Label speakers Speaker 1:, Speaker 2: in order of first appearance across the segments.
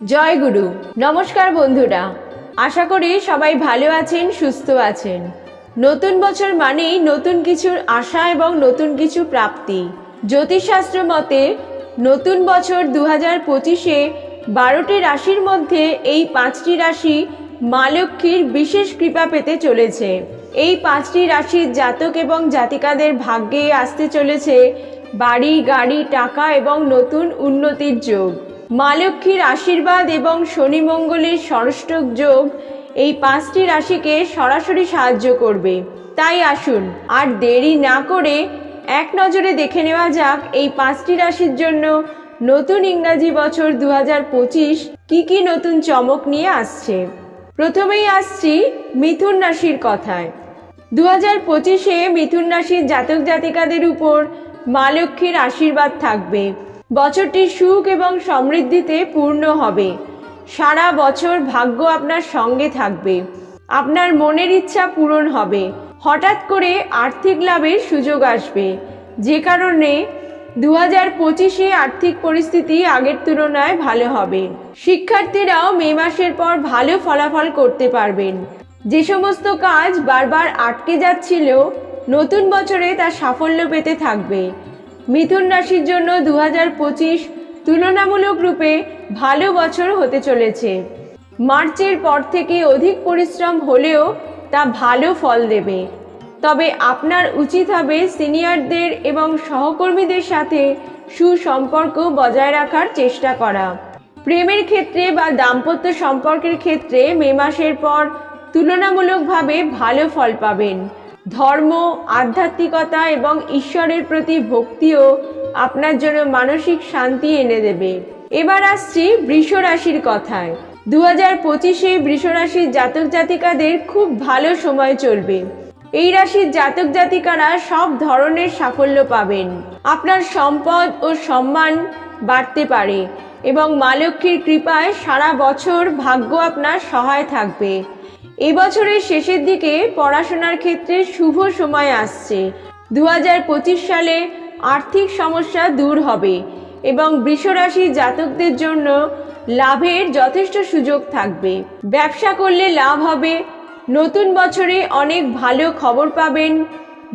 Speaker 1: জয় গুরু। নমস্কার বন্ধুরা। আশা করি সবাই ভালো আছেন, সুস্থ আছেন। নতুন বছর মানেই নতুন কিছুর আশা এবং নতুন কিছু প্রাপ্তি। জ্যোতিষশাস্ত্র মতে, নতুন বছর দু হাজার পঁচিশে বারোটি রাশির মধ্যে এই পাঁচটি রাশি মা লক্ষ্মীর বিশেষ কৃপা পেতে চলেছে। এই পাঁচটি রাশির জাতক এবং জাতিকাদের ভাগ্যে আসতে চলেছে। বাড়ি, গাড়ি, টাকা এবং নতুন উন্নতির যোগ। মা লক্ষ্মীর আশীর্বাদ এবং শনি মঙ্গলের ষষ্ঠক যোগ এই পাঁচটি রাশিকে সরাসরি সাহায্য করবে। তাই আসুন, আর দেরি না করে এক নজরে দেখে নেওয়া যাক এই পাঁচটি রাশির জন্য নতুন ইংরাজি বছর দু হাজার পঁচিশ কী কী নতুন চমক নিয়ে আসছে। প্রথমেই আসছি মিথুন রাশির কথায়। দু হাজার পঁচিশে মিথুন রাশির জাতক জাতিকাদের উপর মা লক্ষ্মীর আশীর্বাদ থাকবে। বছরটি সুখ এবং সমৃদ্ধিতে পূর্ণ হবে। সারা বছর ভাগ্য আপনার সঙ্গে থাকবে। আপনার মনের ইচ্ছা পূরণ হবে। হঠাৎ করে আর্থিক লাভের সুযোগ আসবে। যে কারণে দু হাজার পঁচিশে আর্থিক পরিস্থিতি আগের তুলনায় ভালো হবে। শিক্ষার্থীরাও মে মাসের পর ভালো ফলাফল করতে পারবেন। যে সমস্ত কাজ বারবার আটকে যাচ্ছিল, নতুন বছরে তা সাফল্য পেতে থাকবে। মিথুন রাশির জন্য দু হাজার পঁচিশ তুলনামূলক রূপে ভালো বছর হতে চলেছে। মার্চের পর থেকে অধিক পরিশ্রম হলেও তা ভালো ফল দেবে। তবে আপনার উচিত হবে সিনিয়রদের এবং সহকর্মীদের সাথে সুসম্পর্ক বজায় রাখার চেষ্টা করা। প্রেমের ক্ষেত্রে বা দাম্পত্য সম্পর্কের ক্ষেত্রে মে মাসের পর তুলনামূলকভাবে ভালো ফল পাবেন। ধর্ম, আধ্যাত্মিকতা এবং ঈশ্বরের প্রতি ভক্তিও আপনার জন্য মানসিক শান্তি এনে দেবে। এবার আসছি বৃষ রাশির কথায়। দু হাজার পঁচিশে বৃষ রাশির জাতক জাতিকাদের খুব ভালো সময় চলবে। এই রাশির জাতক জাতিকারা সব ধরনের সাফল্য পাবেন। আপনার সম্পদ ও সম্মান বাড়তে পারে এবং মা লক্ষ্মীর কৃপায় সারা বছর ভাগ্য আপনার সহায় থাকবে। এবছরের শেষের দিকে পড়াশোনার ক্ষেত্রে শুভ সময় আসছে। দু হাজার পঁচিশ সালে আর্থিক সমস্যা দূর হবে এবং বৃষরাশি জাতকদের জন্য লাভের যথেষ্ট সুযোগ থাকবে। ব্যবসা করলে লাভ হবে। নতুন বছরে অনেক ভালো খবর পাবেন।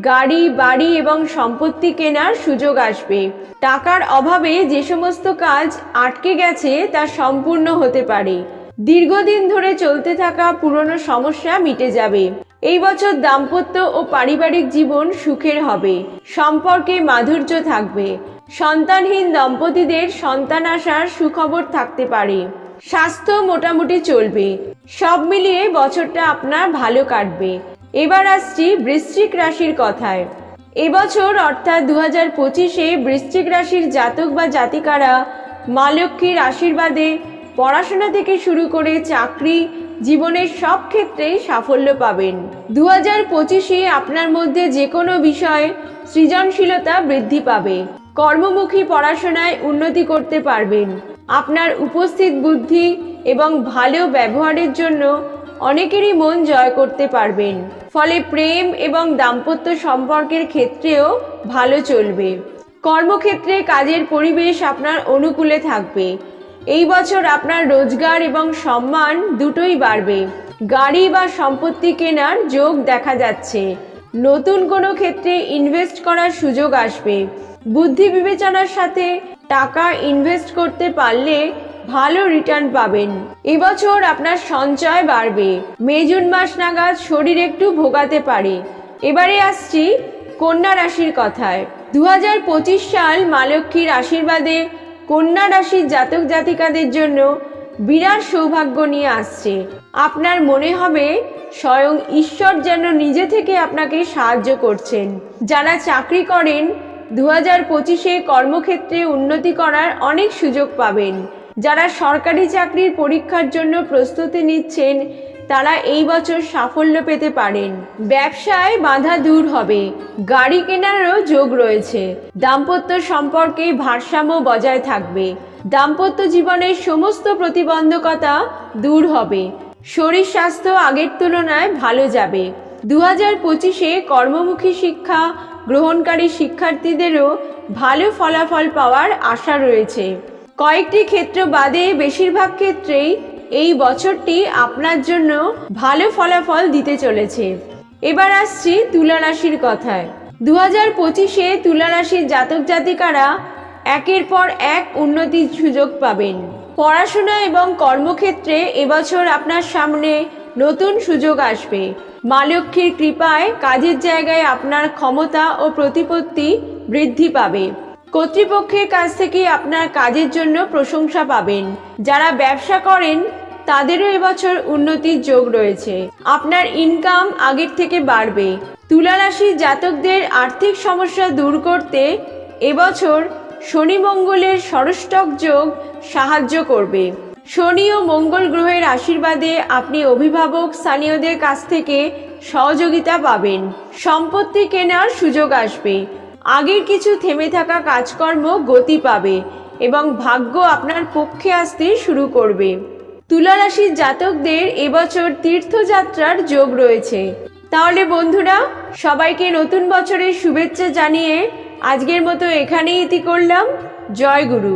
Speaker 1: গাড়ি, বাড়ি এবং সম্পত্তি কেনার সুযোগ আসবে। টাকার অভাবে যে সমস্ত কাজ আটকে গেছে তা সম্পূর্ণ হতে পারে। দীর্ঘদিন ধরে চলতে থাকা পুরনো সমস্যা মিটে যাবে। এই বছর দাম্পত্য ও পারিবারিক জীবন সুখের হবে। সম্পর্কে মাধুর্য থাকবে। সন্তানহীন দম্পতিদের সন্তান আসার সুখবর থাকতে পারে। স্বাস্থ্য মোটামুটি চলবে। সব মিলিয়ে বছরটা আপনার ভালো কাটবে। এবার আসছি বৃশ্চিক রাশির কথায়। এবছর অর্থাৎ দু হাজার পঁচিশে বৃশ্চিক রাশির জাতক বা জাতিকারা মা লক্ষ্মীর আশীর্বাদে পড়াশোনা থেকে শুরু করে চাকরি জীবনের সব ক্ষেত্রেই সাফল্য পাবেন। দু হাজার পঁচিশে আপনার মধ্যে যে কোনো বিষয়ে সৃজনশীলতা বৃদ্ধি পাবে। কর্মমুখী পড়াশোনায় উন্নতি করতে পারবেন। আপনার উপস্থিত বুদ্ধি এবং ভালো ব্যবহারের জন্য অনেকেরই মন জয় করতে পারবেন। ফলে প্রেম এবং দাম্পত্য সম্পর্কের ক্ষেত্রেও ভালো চলবে। কর্মক্ষেত্রে কাজের পরিবেশ আপনার অনুকূলে থাকবে। এই বছর আপনার রোজগার এবং সম্মান দুটোই বাড়বে। গাড়ি বা সম্পত্তি কেনার যোগ দেখা যাচ্ছে। নতুন কোনো ক্ষেত্রে ইনভেস্ট করার সুযোগ আসবে। বুদ্ধি বিবেচনার সাথে টাকা ইনভেস্ট করতে পারলে ভালো রিটার্ন পাবেন। এবছর আপনার সঞ্চয় বাড়বে। মে, জুন মাস নাগাদ শরীর একটু ভোগাতে পারে। এবারে আসছি কন্যা রাশির কথায়। দু হাজার পঁচিশ সাল মা লক্ষ্মীর আশীর্বাদে কন্যা রাশির জাতক জাতিকাদের জন্য বিরাট সৌভাগ্য নিয়ে আসছে। আপনার মনে হবে স্বয়ং ঈশ্বর যেন নিজে থেকে আপনাকে সাহায্য করছেন। যারা চাকরি করেন দু হাজার পঁচিশে কর্মক্ষেত্রে উন্নতি করার অনেক সুযোগ পাবেন। যারা সরকারি চাকরির পরীক্ষার জন্য প্রস্তুতি নিচ্ছেন তারা এই বছর সাফল্য পেতে পারেন। ব্যবসায় বাধা দূর হবে। গাড়ি কেনারও যোগ রয়েছে। দাম্পত্য সম্পর্কে ভারসাম্য বজায় থাকবে। দাম্পত্য জীবনের সমস্ত প্রতিবন্ধকতা দূর হবে। শরীর স্বাস্থ্য আগের তুলনায় ভালো যাবে। দু হাজার পঁচিশে কর্মমুখী শিক্ষা, গ্রহণকারী শিক্ষার্থীদেরও ভালো ফলাফল পাওয়ার আশা রয়েছে। কয়েকটি ক্ষেত্র বাদে বেশিরভাগ ক্ষেত্রেই এই বছরটি আপনার জন্য ভালো ফলাফল দিতে চলেছে। এবার আসছি তুলা রাশির কথায়। দু হাজার পঁচিশে তুলা রাশির জাতক জাতিকারা একের পর এক উন্নতির সুযোগ পাবেন। পড়াশোনা এবং কর্মক্ষেত্রে এবছর আপনার সামনে নতুন সুযোগ আসবে। মা লক্ষ্মীর কৃপায় কাজের জায়গায় আপনার ক্ষমতা ও প্রতিপত্তি বৃদ্ধি পাবে। কর্তৃপক্ষের কাছ থেকে আপনার কাজের জন্য প্রশংসা পাবেন। যারা ব্যবসা করেন তাদেরও এবছর উন্নতির যোগ রয়েছে। আপনার ইনকাম আগের থেকে বাড়বে। তুলা রাশির জাতকদের আর্থিক সমস্যা দূর করতে এবছর শনি মঙ্গলের ষড়ষ্টক যোগ সাহায্য করবে। শনি ও মঙ্গল গ্রহের আশীর্বাদে আপনি অভিভাবক স্থানীয়দের কাছ থেকে সহযোগিতা পাবেন। সম্পত্তি কেনার সুযোগ আসবে। আগের কিছু থেমে থাকা কাজকর্ম গতি পাবে এবং ভাগ্য আপনার পক্ষে আসতে শুরু করবে। তুলা রাশির জাতকদের এবছর তীর্থযাত্রার যোগ রয়েছে। তাহলে বন্ধুরা, সবাইকে নতুন বছরের শুভেচ্ছা জানিয়ে আজকের মতো এখানেই ইতি করলাম। জয় গুরু।